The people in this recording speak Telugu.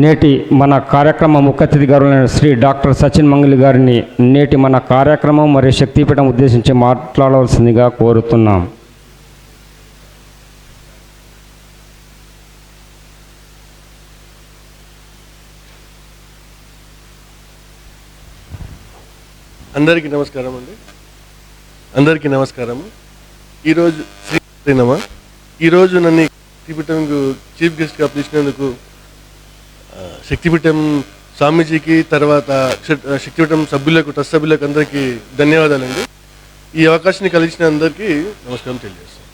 నేటి మన కార్యక్రమ ముఖ్య అతిథి గౌరవైన శ్రీ డాక్టర్ సచిన్ మంగళి గారిని నేటి మన కార్యక్రమం మరియు శక్తిపీఠం ఉద్దేశించి మాట్లాడవలసిందిగా కోరుతున్నాం. అందరికీ నమస్కారం అండి. అందరికీ నమస్కారం ఈరోజు శ్రీనమ ఈరోజు నన్ను శక్తిపీఠం చీఫ్ గెస్ట్గా పిలిచినందుకు శక్తిపీఠం స్వామీజీకి తర్వాత శక్తిపీఠం సభ్యులకు ట్రస్ట్ సభ్యులకు అందరికీ ధన్యవాదాలండి. ఈ అవకాశాన్ని కలిగించిన అందరికీ నమస్కారం తెలియజేస్తాను.